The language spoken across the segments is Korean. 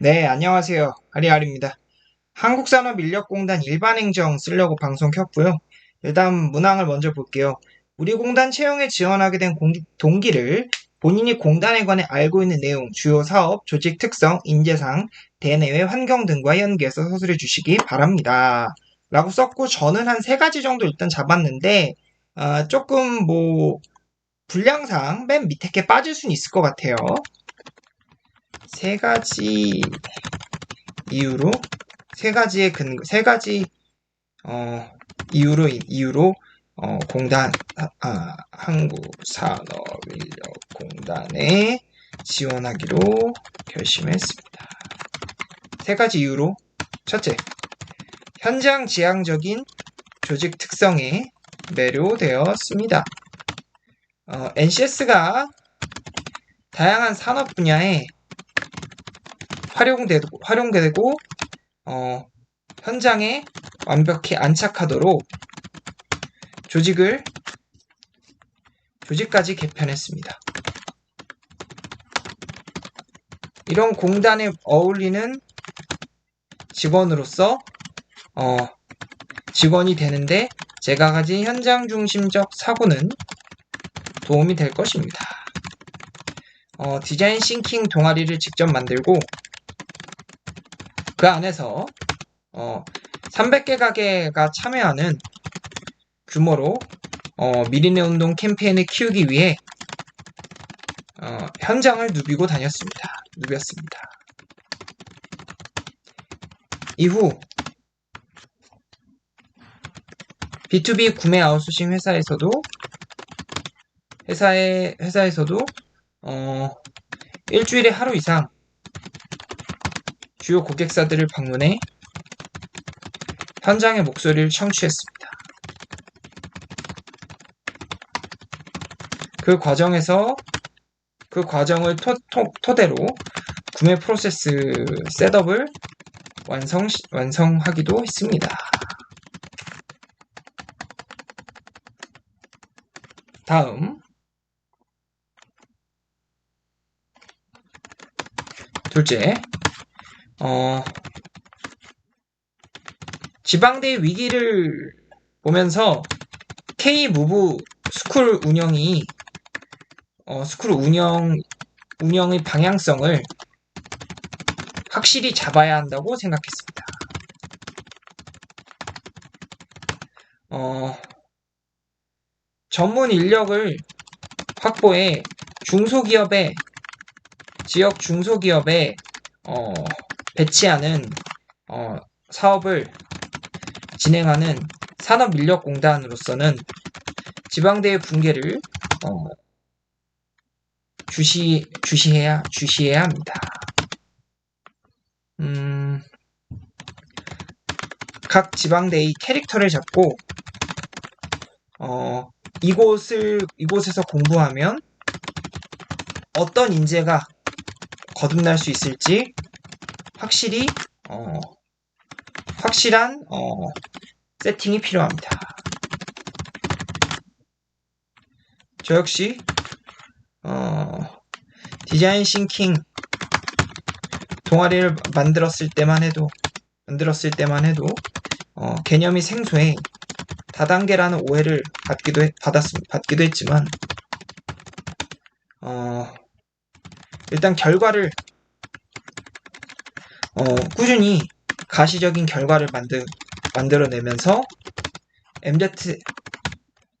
네, 안녕하세요. 아리아리입니다. 한국산업인력공단 일반행정 쓰려고 방송 켰고요. 일단 문항을 먼저 볼게요. 우리 공단 채용에 지원하게 된 공- 동기를 본인이 공단에 관해 알고 있는 내용, 주요 사업, 조직 특성, 인재상, 대내외 환경 등과 연계해서 서술해 주시기 바랍니다. 라고 썼고 저는 한 세 가지 정도 일단 잡았는데 아, 조금 뭐 분량상 맨 밑에 게 빠질 수는 있을 것 같아요. 세 가지 이유로 세 가지의 근거 세 가지 어 이유로 이유로 어 공단 아, 한국산업인력공단에 지원하기로 결심했습니다. 세 가지 이유로 첫째 현장 지향적인 조직 특성에 매료되었습니다. 어, NCS가 다양한 산업 분야에 활용되고, 활용되고 어, 현장에 완벽히 안착하도록 조직을 조직까지 개편했습니다. 이런 공단에 어울리는 직원으로서 어, 직원이 되는데 제가 가진 현장 중심적 사고는 도움이 될 것입니다. 어, 디자인 싱킹 동아리를 직접 만들고 그 안에서 어, 300개 가게가 참여하는 규모로 어, 미리네 운동 캠페인을 키우기 위해 어, 현장을 누비고 다녔습니다. 누볐습니다. 이후 B2B 구매 아웃소싱 회사에서도 회사에 회사에서도 어, 일주일에 하루 이상 주요 고객사들을 방문해 현장의 목소리를 청취했습니다. 그 과정에서 그 과정을 토, 토, 대로 구매 프로세스 셋업을 완성, 완성하기도 했습니다. 다음 둘째 어, 지방대 위기를 보면서 K-무브 스쿨 운영이 어, 스쿨 운영 운영의 방향성을 확실히 잡아야 한다고 생각했습니다. 어, 전문 인력을 확보해 중소기업에 지역 중소기업에 어, 배치하는 어, 사업을 진행하는 산업인력공단으로서는 지방대의 붕괴를 어, 주시 주시해야 주시해야 합니다. 음, 각 지방대의 캐릭터를 잡고 어, 이곳을 이곳에서 공부하면 어떤 인재가 거듭날 수 있을지 확실히 어, 확실한 어, 세팅이 필요합니다. 저 역시 어, 디자인 싱킹 동아리를 만들었을 때만 해도 만들었을 때만 해도 어, 개념이 생소해 다단계라는 오해를 받기도 했, 받았, 받기도 했지만 어, 일단 결과를 어, 꾸준히 가시적인 결과를 만들, 만들어내면서 MZ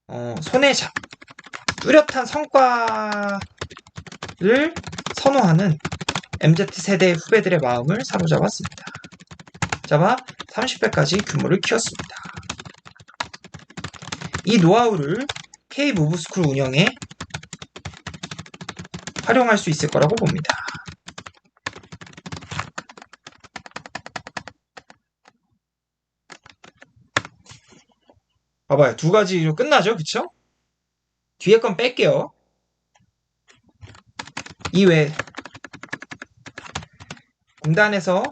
어, 손에 잡, 뚜렷한 성과를 선호하는 MZ세대 후배들의 마음을 사로잡았습니다. 잡아 30배까지 규모를 키웠습니다. 이 노하우를 K-무브스쿨 운영에 활용할 수 있을 거라고 봅니다. 봐봐요. 두 가지로 끝나죠? 그쵸? 뒤에 건 뺄게요. 이외에 공단에서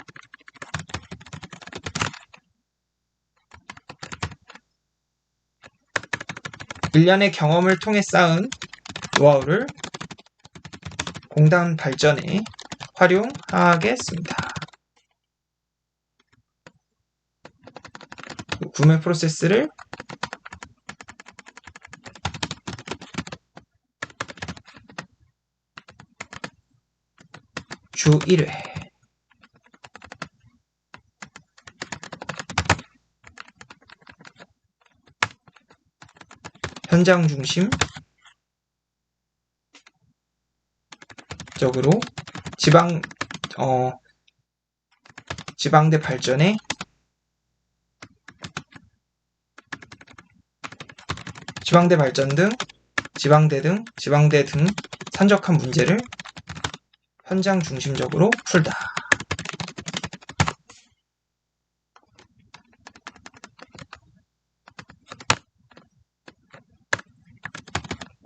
일련의 경험을 통해 쌓은 노하우를 공단 발전에 활용하겠습니다. 구매 프로세스를 주 1회. 현장 중심. 적으로 지방 어 지방대 발전에 지방대 발전 등 지방대 등 지방대 등 산적한 문제를 현장 중심적으로 풀다.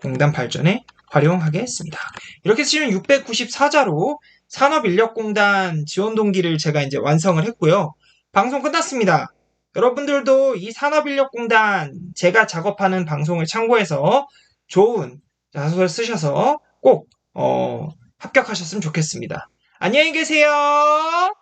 공단 발전에 활용하겠습니다. 이렇게 쓰시면 694자로 산업인력공단 지원 동기를 제가 이제 완성을 했고요. 방송 끝났습니다. 여러분들도 이 산업인력공단 제가 작업하는 방송을 참고해서 좋은 자소를 쓰셔서 꼭 어, 합격하셨으면 좋겠습니다. 안녕히 계세요.